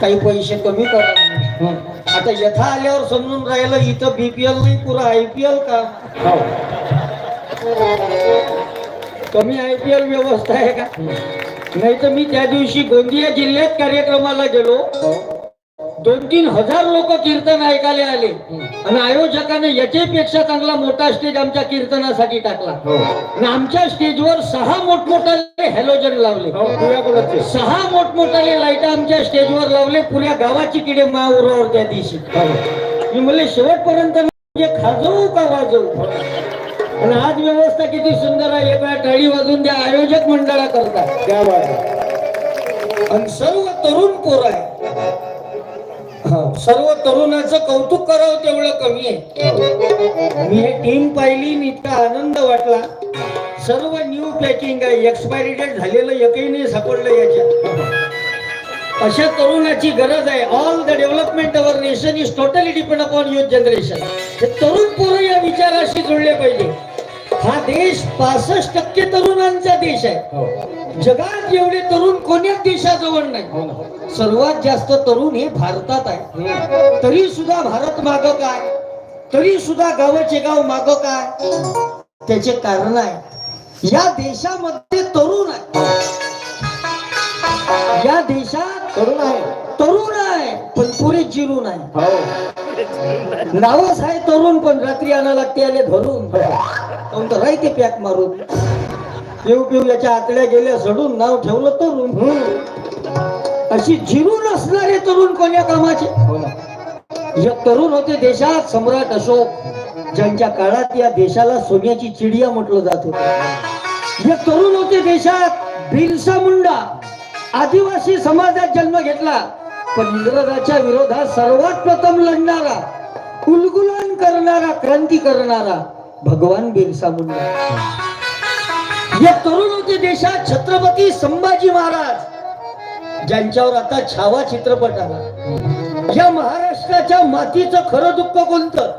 काही पैसे कमी करा. आता यथा आल्यावर समजून राहिलं इथं बीपीएल नाही पुरा आयपीएल का हो. कमी आयपीएल व्यवस्था आहे का नाही तर मी त्या दिवशी गोंदिया जिल्ह्यात कार्यक्रमाला गेलो हो. दोन तीन हजार लोक कीर्तन ऐकायला आले. आणि आयोजकाने याच्यापेक्षा चांगला मोठा स्टेज आमच्या कीर्तनासाठी टाकला. हो. आणि आमच्या स्टेजवर सहा मोठमोठाले हॅलोजन लावले. हो. सहा मोठमोठाले लाइट आमच्या स्टेजवर लावले. पुऱ्या गावाची किडे माउरावर त्या दिवशी. हो. मी म्हणले शेवटपर्यंत म्हणजे खाजवू का वाजवू? आणि आज व्यवस्था किती सुंदर आहे. एक टाळी वाजून द्या. आयोजक मंडळा करतात त्या आणि सर्व तरुण पोर आहे सर्व तरुणाचं कौतुक करावं तेवढं कमी आहे. मी हे टीम पाहिली मी इतका आनंद वाटला. सर्व न्यू पॅकिंग आहे एक्सपायरी डेट झालेलं एकही नाही सापडलं याच्यात. अशा तरुणाची गरज आहे. All the development our nation is totally depend upon youth generation हे तरुण पोरं या विचाराशी जुळले पाहिजे. हा देश पासष्ट टक्के तरुणांचा देश आहे. हो. जगात एवढे तरुण कोण्याच देशाजवळ नाही. हो. सर्वात जास्त तरुण हे भारतात आहे. हं. तरी सुद्धा भारत माग काय? तरी सुद्धा गावाचे गाव माग काय? त्याचे कारण आहे. या देशामध्ये तरुण आहे. या देशात तरुण आहे. तरुण आहे पण पुरे जिरून आहे हो. नावच आहे तरुण पण रात्री आणा लागते आले धरून. राहते पॅक मारून? पिऊ पिऊ याच्या आतड्या गेल्या सोडून नाव ठेवलं तरुण. अशी जिरून असणारे तरुण कोण्या कामाचे? हो एक तरुण होते देशात सम्राट अशोक ज्यांच्या काळात या देशाला सोन्याची चिडिया म्हटलं जात होत. एक तरुण होते देशात बिरसा मुंडा. आदिवासी समाजात जन्म घेतला पण इंग्रजाच्या विरोधात सर्वात प्रथम लढणारा उलगुलन करणारा क्रांती करणारा भगवान बिरसा मुंडा. या तरुण होते देशात छत्रपती संभाजी महाराज ज्यांच्यावर आता छावा चित्रपट आला. या महाराष्ट्राच्या मातीचं खरं दुःख कोणतं?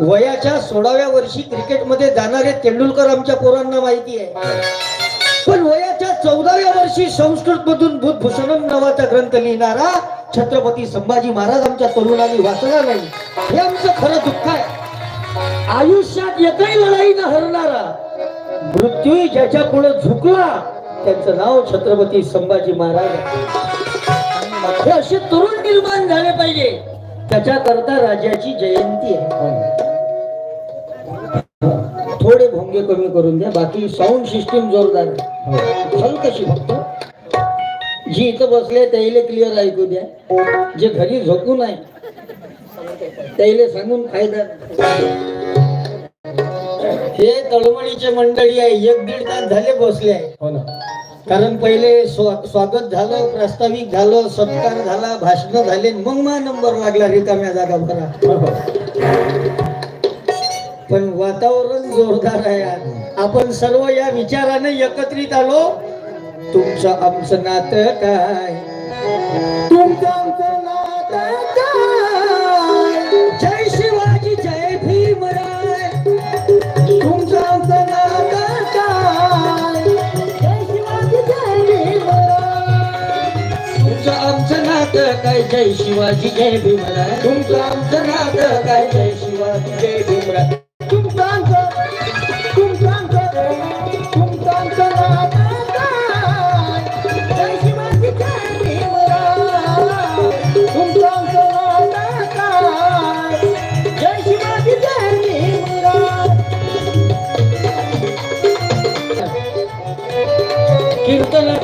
वयाच्या सोळाव्या वर्षी क्रिकेटमध्ये जाणारे तेंडुलकर आमच्या पोरांना माहिती आहे. पण वयाच्या चौदाव्या वर्षी संस्कृत मधून भूतभूषणम नावाचा ग्रंथ लिहिणारा छत्रपती संभाजी महाराज आमच्या तरुणांनी वाचला नाही. हे आमचं खरं दुःख आहे. आयुष्यात एकही लढाई न हरणारा मृत्यू ज्याच्या पुढे झुकला त्यांचं नाव छत्रपती संभाजी महाराज हे असे तरुण निर्माण झाले पाहिजे. त्याच्याकरता राजाची जयंती आहे. थोडे भोंगे कमी करून द्या बाकी साऊंड सिस्टीम जोरदार हलकशी फक्त. जी इथं बसले त्याला क्लिअर ऐकू द्या. जे घरी झोकून आहे त्याला सांगून फायदा. हे तळमळीचे मंडळी आहे एक दीड तास झाले बसले आहे. हो ना. कारण पहिले स्वा- स्वागत झालं प्रास्ताविक झालं सत्कार झाला भाषण झाले मग मा नंबर लागला रिकाम्या जागा भरा. हो, हो. पण वातावरण जोरदार आहे. आपण सर्व या विचाराने एकत्रित आलो. तुमचं आमचं नातं काय? जय शिवाजी जय भीमराय तुमचं आमचं नातं काय? जय शिवाजी जय भीमराय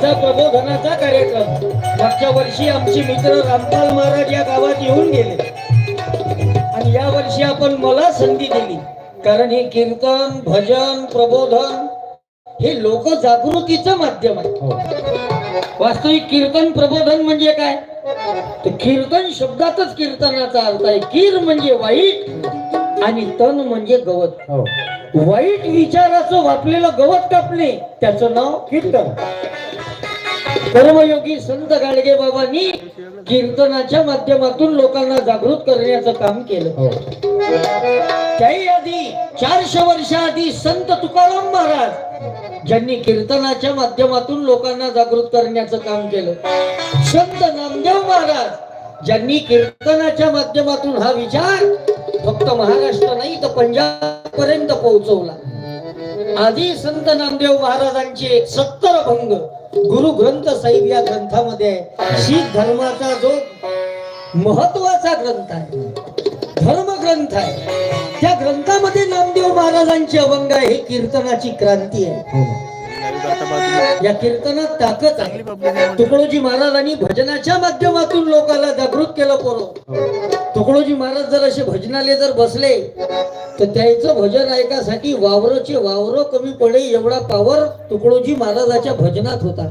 कीर्तनाचा प्रबोधनाचा कार्यक्रम. मागच्या वर्षी आमचे मित्र रामपाल महाराज या गावात येऊन गेले. आणि या वर्षी आपण मला संधी दिली. कारण हे कीर्तन भजन प्रबोधन हे लोक जागृतीचं माध्यम आहे. हो. वास्तविक कीर्तन प्रबोधन म्हणजे काय? तर कीर्तन शब्दातच कीर्तनाचा अर्थ आहे. कीर म्हणजे वाईट आणि तन म्हणजे गवत. हो. वाईट विचाराचं वापलेलं गवत कापणे त्याचं नाव कीर्तन. कर्मयोगी संत गाडगे बाबांनी कीर्तनाच्या माध्यमातून लोकांना जागृत करण्याचं काम केलं. हो. त्याही आधी चारशे वर्षाआधी संत तुकाराम महाराज ज्यांनी कीर्तनाच्या माध्यमातून लोकांना जागृत करण्याचं काम केलं. संत नामदेव महाराज ज्यांनी कीर्तनाच्या माध्यमातून हा विचार फक्त महाराष्ट्र नाही तर पंजाब पर्यंत पोहोचवला. आधी संत नामदेव महाराजांचे सत्तर भंग गुरु ग्रंथ साहिब या ग्रंथामध्ये आहे शीख धर्माचा जो महत्त्वाचा ग्रंथ आहे धर्म ग्रंथ आहे त्या ग्रंथामध्ये नामदेव महाराजांचे अभंग आहे हे कीर्तनाची क्रांती आहे. हो. या कीर्तनात ताकद आहे. तुकडोजी महाराजांनी भजनाच्या माध्यमातून लोकांना जागृत केलं पोरं. तुकडोजी महाराज जर असे भजनाले जर बसले तर त्याचं भजन ऐकासाठी वावरचे वावर कमी पडे एवढा पावर तुकडोजी महाराजाच्या भजनात होता.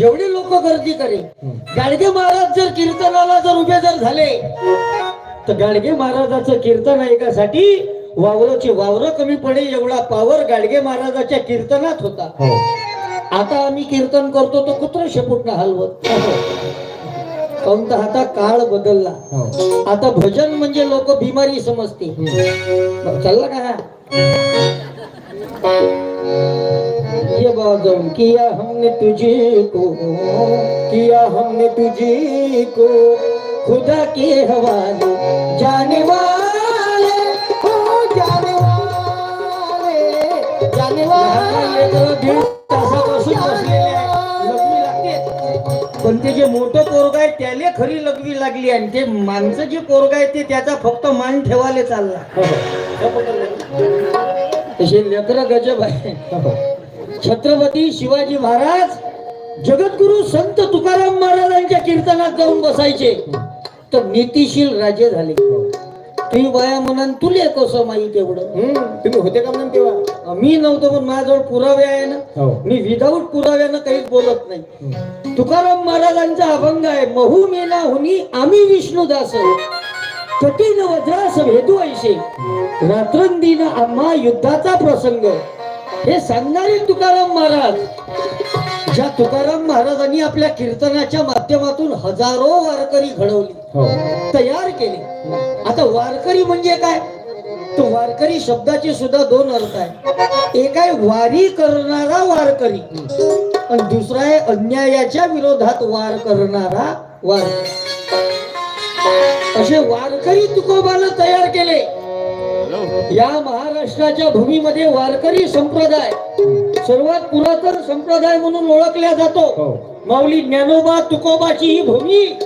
एवढे लोक गर्दी करे गाडगे महाराज जर कीर्तनाला जर उभे जर झाले तर गाडगे महाराजाचं कीर्तन ऐकासाठी वावरचे वावर कमी पडे एवढा पावर गाडगे महाराजाच्या कीर्तनात होता. हो. आता आम्ही कीर्तन करतो तो कुत्र शेपूटनं हलवत. तर आता काळ बदलला. हो. आता भजन म्हणजे लोक बिमारी समजते चालला का ये बाजम किया हमने तुझे को? किया हमने तुझे को? खुदा के हवाले जाने वाले दीड तासापासून बसलेले आहे. लघवी लागते पण ते जे मोठं पोरग आहे त्याले खरी लघवी लागली आणि ते माणसं जे पोरग आहे ते त्याचा फक्त मान ठेवायला चालला. तसे लेकर गजब आहे. छत्रपती शिवाजी महाराज जगद्गुरु संत तुकाराम महाराजांच्या कीर्तनात जाऊन बसायचे. तर नीतिशील राजे झाले. तुम्ही बाया म्हणाल तुले कसं माहीत एवढं? हम्म, तुम्ही होते का म्हणून तेव्हा? मी नव्हतो पण माझ्याजवळ पुरावे आहे ना. हो. मी विदाऊट पुराव्यानं काहीच बोलत नाही. तुकाराम महाराजांचा अभंग आहे महू मेला हुनी आम्ही विष्णुदास कठीण वज्रास भेदू ऐसे. रात्रंदिन आम्हा युद्धाचा प्रसंग. हे सांगणारे तुकाराम महाराज. ज्या तुकाराम महाराजांनी आपल्या कीर्तनाच्या माध्यमातून हजारो वारकरी घडवली. हो. तयार केले. आता वारकरी म्हणजे काय? तो वारकरी शब्दाचे सुद्धा दोन अर्थ आहे. एक आहे वारी करणारा वारकरी आणि दुसरा आहे अन्यायाच्या विरोधात वार करणारा वारकरी. असे वारकरी तुकोबानं तयार केले. या महाराष्ट्राच्या भूमीमध्ये वारकरी संप्रदाय सर्वात पुरातन संप्रदाय म्हणून ओळखला जातो. हो. माऊली ज्ञानोबा तुकोबाची ही भूमी.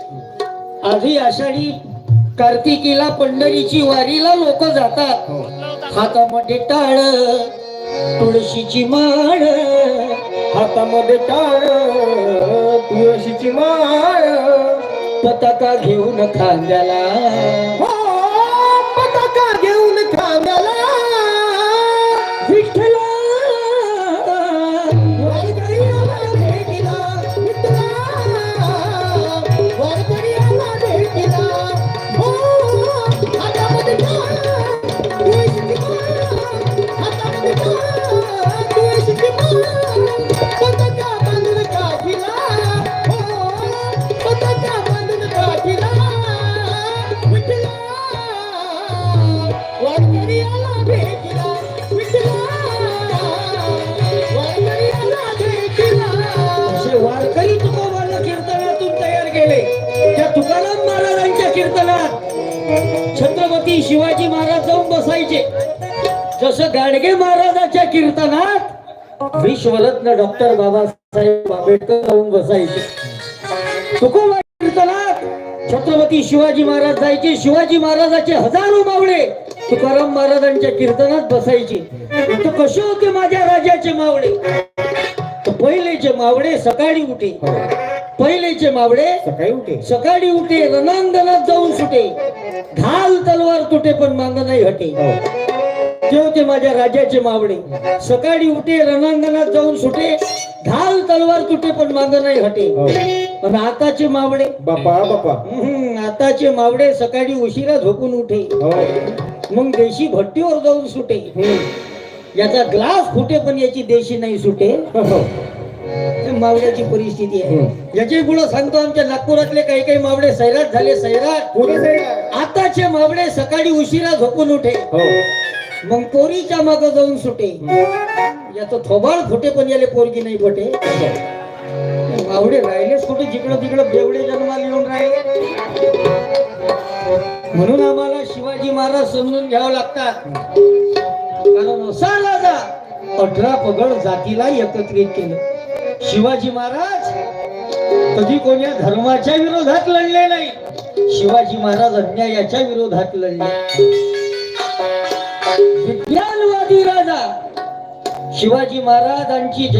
आधी आषाढी कार्तिकीला पंढरीची वारीला लोक जातात. हो. हातामध्ये टाळ तुळशीची माळ. हातामध्ये टाळ तुळशीची माळ. पताका घेऊन खांद्याला. छत्रपती शिवाजी महाराज जाऊन बसायचे. जसं गाडगे महाराजाच्या कीर्तनात विश्वरत्न डॉक्टर बाबासाहेब आंबेडकर जाऊन बसायचे. तुकोबा कीर्तनात छत्रपती शिवाजी महाराज जायचे. शिवाजी महाराजाचे हजारो मावळे तुकाराम महाराजांच्या कीर्तनात बसायचे. तर कसे होते माझ्या राजाचे मावळे? तर पहिलेचे मावळे सकाळी उठे. पहिलेचे मावळे सकाळी उठे. सकाळी उठे रणांगणात जाऊन सुटे. ढाल तलवार तुटे पण मांग नाही हटे. ते होते माझ्या राजाचे मावळे सकाळी उठे रणांगणात जाऊन सुटे. ढाल तलवार तुटे पण मांग नाही हटे. हो. पण आताचे मावळे बापा बापा आताचे मावळे सकाळी उशिरा झोपून उठे. हो. मग देशी भट्टीवर जाऊन सुटे. याचा ग्लास फुटे पण याची देशी नाही सुटे. हो. हे. मावळ्याची परिस्थिती आहे. याची पुढे सांगतो आमच्या नागपुरातले काही काही मावळे सैराट झाले. सैराट. आताचे मावळे सकाळी उशिरा झोपून उठे. हो. मग पोरीच्या माग जाऊन सुटे. याचं थोबाळ फुटे पण याले पोरगी नाही फुटे. मावळे राहिलेच कुठे जिकडं तिकडं बेवडे जन्माला येऊन राहिले. म्हणून आम्हाला शिवाजी महाराज समजून घ्यावं लागतात. कारण असा राजा अठरा पगड जातीला एकत्रित केलं. शिवाजी महाराज कधी कोण्या धर्माच्या विरोधात लढले नाही. शिवाजी महाराज अन्यायाच्या विरोधात लढले. विज्ञानवादी राजा शिवाजी महाराजांची जय